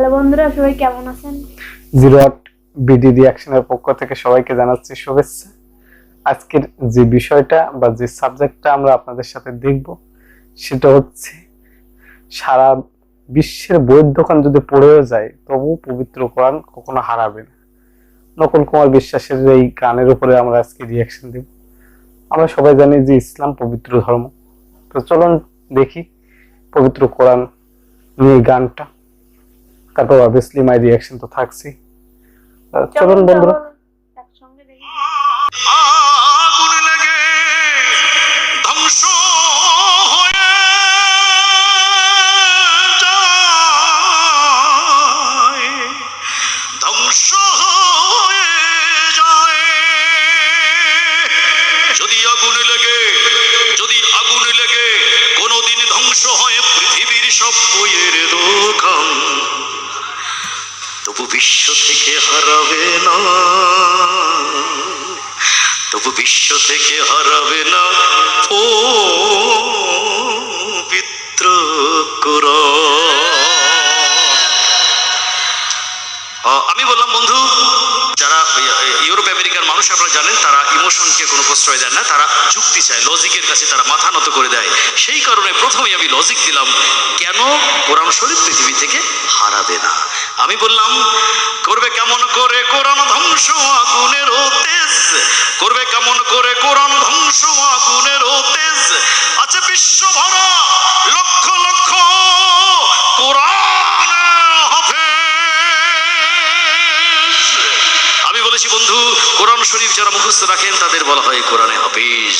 Hello বন্ধুরা, সবাই কেমন আছেন? জিরো আট বিডি রিয়াকশনের পক্ষ থেকে সবাইকে জানাচ্ছি শুভেচ্ছা। আজকের যে বিষয়টা বা যে সাবজেক্টটা আমরা আপনাদের সাথে দেখব, সেটা হচ্ছে সারা বিশ্বের বইয়ের দোকান যদি পড়েও যায় তবু পবিত্র কোরআন কখনো হারাবে না। নকল কুমার বিশ্বাসের এই গানের উপরে আমরা আজকে রিয়াকশন দেব। আমরা সবাই জানি যে ইসলাম পবিত্র ধর্ম। তো চলুন দেখি পবিত্র কোরআন নিয়ে গানটা। তারপর অবভিয়াসলি মাই রিয়াকশন তো থাকছি চলুন বন্ধুরা। বিশ্ব থেকে হারাবে না। তবু বিশ্ব থেকে হারাবে না। ও পবিত্র আমি বললাম, বন্ধু, যারা ইউরোপ আমেরিকার মানুষ আপনারা জানেন, তারা ইমোশনকে কোনো প্রশ্রয় দেয় না, তারা যুক্তি চায়, লজিকের কাছে তারা মাথা নত করে দেয়। সেই কারণে প্রথমেই আমি লজিক দিলাম, কেন কোরআন শরীফ পৃথিবী থেকে হারাবে না? আমি বললাম, করবে কেমন করে কোরআন ধ্বংস আগুনের তেজ করবে কেমন করে কোরআন ধ্বংস আগুনের তেজ আচ্ছা বিশ্ব ভরা কোরআন শরীফ যারা মুখস্থ রাখেন, তাদের বলা হয় কোরআনে হাফিজ।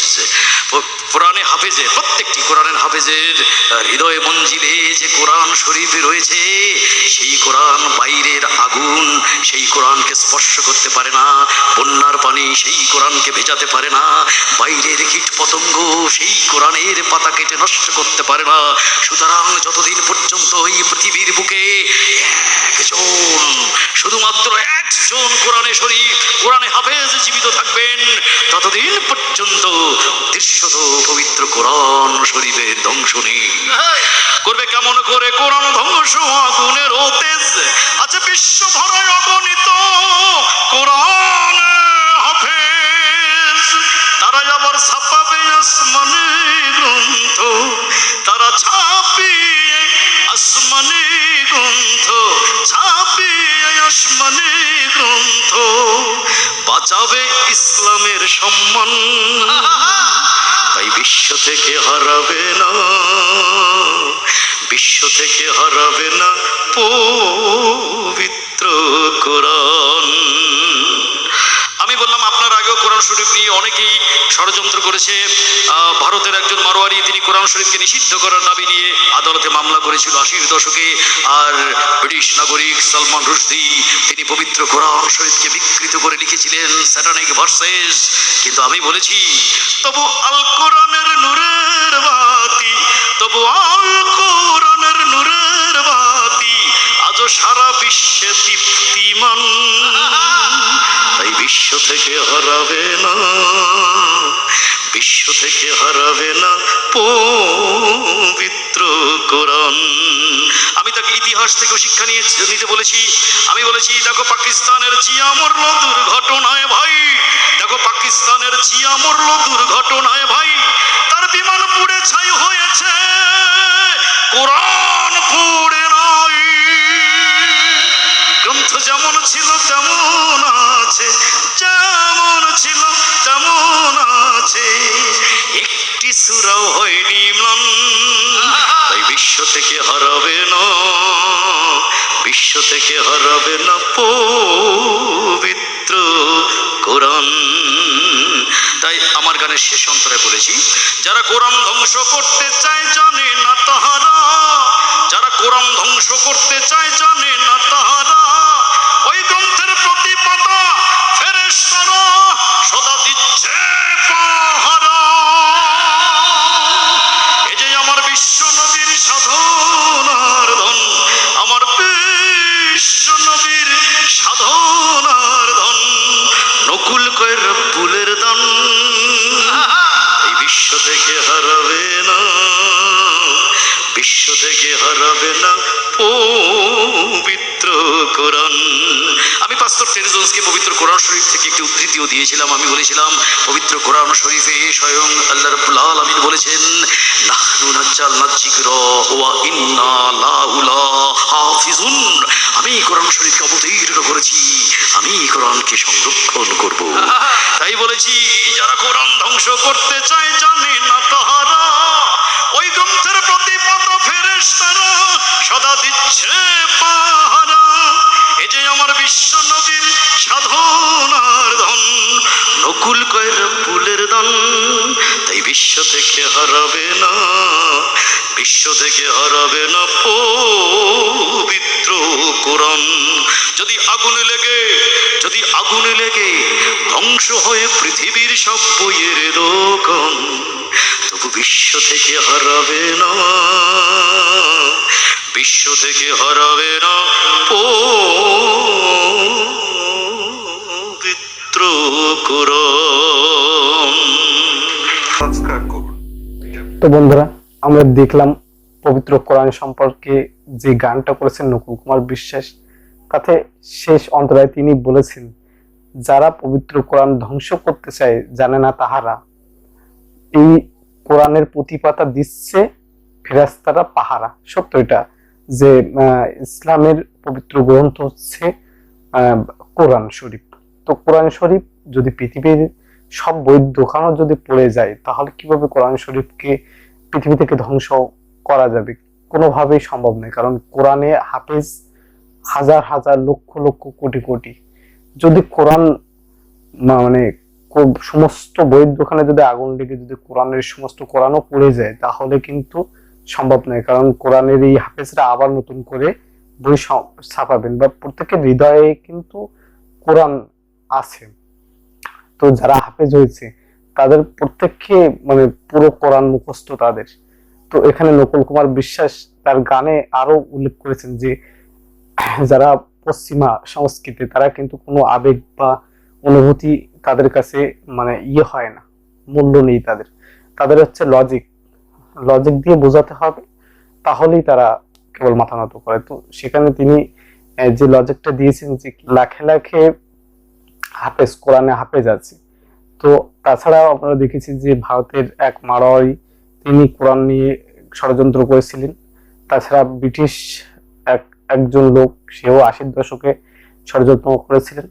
কোরআনে হাফেজে, প্রত্যেকটি কোরআনের হাফেজের হৃদয় মঞ্জিলে যে কোরআন শরীফ রয়েছে, সেই কোরআন বাইরের আগুন, সেই কোরআনকে স্পর্শ করতে পারে না, বন্যার পানি সেই কোরআনকে ভেজাতে পারে না, বাইরের কীট পতঙ্গ সেই কোরআনের পাতা কেটে নষ্ট করতে পারে না বিশ্ব ভরায় অগণিত কোরআন হাফেজ। তারা আবার ছাপাবে আসমানে গ্রন্থ। তারা ছাপিয়ে আসমানে গ্রন্থ, ছাপিয়ে আসমানে গ্রন্থ। বাঁচাবে ইসলামের সম্মান, তাই বিশ্ব থেকে হারাবে না। বিশ্ব থেকে হারাবে না পবিত্র কোরআন। আমি বললাম, আপনার আগেও কোরআন শরীফ নিয়ে অনেকেই ষড়যন্ত্র করেছে। ভারতের একজন মারোয়ারি, তিনি কোরআন শরীফকে নিষিদ্ধ করার দাবি নিয়ে আদালতে মামলা করেছিল আশির দশকে। আর ব্রিটিশ নাগরিক সালমান রুশদি, তিনি পবিত্র কোরআন শরীফকে বিকৃত করে লিখেছিলেন, স্যাটানিক ভার্সেস। কিন্তু আমি বলেছি, তবু আল কোরআনের নূরের বাতি, তবু আল আজও সারা বিশ্বে দীপ্তিমান তাই বিশ্ব থেকে হারাবে না, বিশ্ব থেকে হারাবে না পবিত্র কোরআন। আমি তাকে ইতিহাস থেকে শিক্ষা নিয়ে নিতে বলেছি। আমি বলেছি, দেখো পাকিস্তানের জিয়া মরল দুর্ঘটনায় ভাই। দেখো পাকিস্তানের জিয়া মরল দুর্ঘটনায় ভাই। তার বিমান পুড়ে ছাই সুরাও হয়নি ম্লান তাই বিশ্ব থেকে হারাবে না, বিশ্ব থেকে হারাবে না পবিত্র কোরআন। তাই আমার গানের শেষ অন্তরে বলেছি, যারা কোরআন ধ্বংস করতে চায় জানে না তাহারা, যারা কোরআন ধ্বংস করতে চায় জানে না পাস্তর পবিত্র কোরআন শরীফ থেকে একটি উদ্ধৃতিও দিয়েছিলাম। আমি বলেছিলাম পবিত্র কোরআন শরীফে স্বয়ং আল্লাহ রাব্বুল আলামিন বলেছেন নাহনু নাজ্জালনা যিকরা ওয়া ইন্না লাউলা হাফিজুন। আমি কোরআন শরীফকে অবতীর্ণ করেছি আমি কোরআনকে সংরক্ষণ করব। তাই বলেছি যারা কোরআন ধ্বংস করতে চায় ফুলের তাই বিশ্ব থেকে হারাবে না, বিশ্ব থেকে হারাবে না পবিত্র কোরআন। যদি আগুন লেগে, যদি আগুন লেগে ধ্বংস হয়ে পৃথিবীর সব বইয়ের দোকান, তবু বিশ্ব থেকে হারাবে না, বিশ্ব থেকে হারাবে না পবিত্র কোরআন। তো বন্ধুরা, আমরা দেখলাম পবিত্র কোরআন সম্পর্কে যে গানটা করেছেন নকুল কুমার বিশ্বাস, তাতে শেষ অন্তরায় তিনি বলেছেন, যারা পবিত্র কোরআন ধ্বংস করতে চায়, জানে না তাহারা। এই কোরআনের প্রতিপাতা দিচ্ছে ফেরাস্তারা পাহারা। সত্য এটা যে ইসলামের পবিত্র গ্রন্থ হচ্ছে কোরআন শরীফ। তো কোরআন শরীফ যদি পৃথিবীর সব বইয়ের দোকানও যদি পড়ে যায়, তাহলে কীভাবে কোরআন শরীফকে পৃথিবী থেকে ধ্বংস করা যাবে? কোনোভাবেই সম্ভব নয়, কারণ কোরআনে হাফেজ হাজার হাজার লক্ষ লক্ষ কোটি কোটি। যদি কোরআন মানে সমস্ত বইয়ের দোকানে যদি আগুন লেগে যদি কোরআনের সমস্ত কোরআনও পড়ে যায়, তাহলে কিন্তু সম্ভব নয়, কারণ কোরআনের এই হাফেজরা আবার নতুন করে বই ছাপাবেন বা প্রত্যেকের হৃদয়ে কিন্তু কোরআন আছে। তো যারা হাফেজ হয়েছে, তাদের প্রত্যেককে মানে পুরো কোরআন মুখস্থ তাদের। তো এখানে নকুল কুমার বিশ্বাস তার গানে আরও উল্লেখ করেছেন যে, যারা পশ্চিমা সংস্কৃতি, তারা কিন্তু কোনো আবেগ বা অনুভূতি তাদের কাছে মানে ইয়ে হয় না, মূল্য নেই তাদের। তাদের হচ্ছে লজিক লজিক দিয়ে বোঝাতে হবে, তাহলেই তারা কেবল মাথা নত করে। তো সেখানে তিনি যে লজিকটা দিয়েছেন যে, লাখে লাখে হাফেজ, কোরআনে হাফেজ আছে। তো তাছাড়াও আমরা দেখেছি যে ভারতের এক মারোয়ারি তিনি কোরআন নিয়ে ষড়যন্ত্র করেছিলেন। তাছাড়া ব্রিটিশ এক, একজন লোক, সেও আশির দশকে ষড়যন্ত্র করেছিলেন।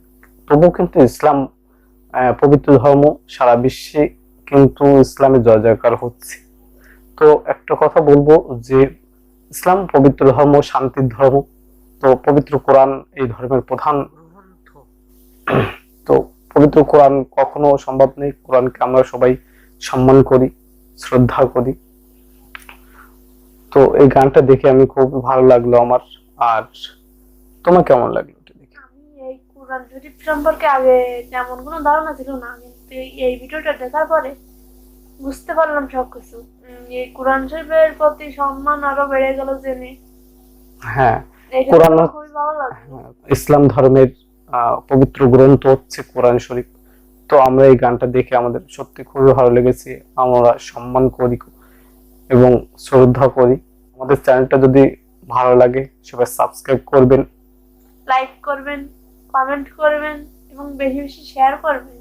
তবুও কিন্তু ইসলাম পবিত্র ধর্ম সারা বিশ্বে কিন্তু ইসলামের জয় জয়কার হচ্ছে। তো একটা কথা বলব যে ইসলাম পবিত্র ধর্ম, শান্তির ধর্ম, তো পবিত্র কোরআন এই ধর্মের প্রধান তো পবিত্র কোরআন কখনো সম্ভব নেই। কোরআনকে আমরা সবাই সম্মান করি শ্রদ্ধা করি। তো এই গানটা দেখে আমি খুব ভালো লাগল আমার। আর তোমার কেমন লাগল আমি এই কোরআন শরীফ সম্পর্কে আগে তেমন কোনো ধারণা ছিল না কিন্তু এই- ভিডিওটা দেখার পরে বুঝতে পারলাম সবকিছু। উম, এই কোরআন শরীফের প্রতি সম্মান আরও বেড়ে গেল জেনে। হ্যাঁ কোরআন খুবই ভালো লাগল। ইসলাম ধর্মের পবিত্র গ্রন্থ হচ্ছে কোরআন শরীফ। তো আমরা এই গানটা দেখে আমাদের সত্যি খুবই ভালো লেগেছে। আমরা সম্মান করি এবং শ্রদ্ধা করি। আমাদের চ্যানেলটা যদি ভালো লাগে সবাই সাবস্ক্রাইব করবেন। লাইক করবেন কমেন্ট করবেন এবং বেশি বেশি শেয়ার করবেন।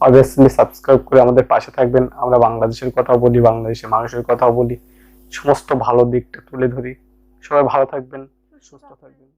অবভিয়াসলি সাবস্ক্রাইব করে আমাদের পাশে থাকবেন। আমরা বাংলাদেশের কথা বলি বাংলাদেশের মানুষের কথা বলি। সমস্ত ভালো দিকটা তুলে ধরি। সবাই ভালো থাকবেন সুস্থ থাকবেন।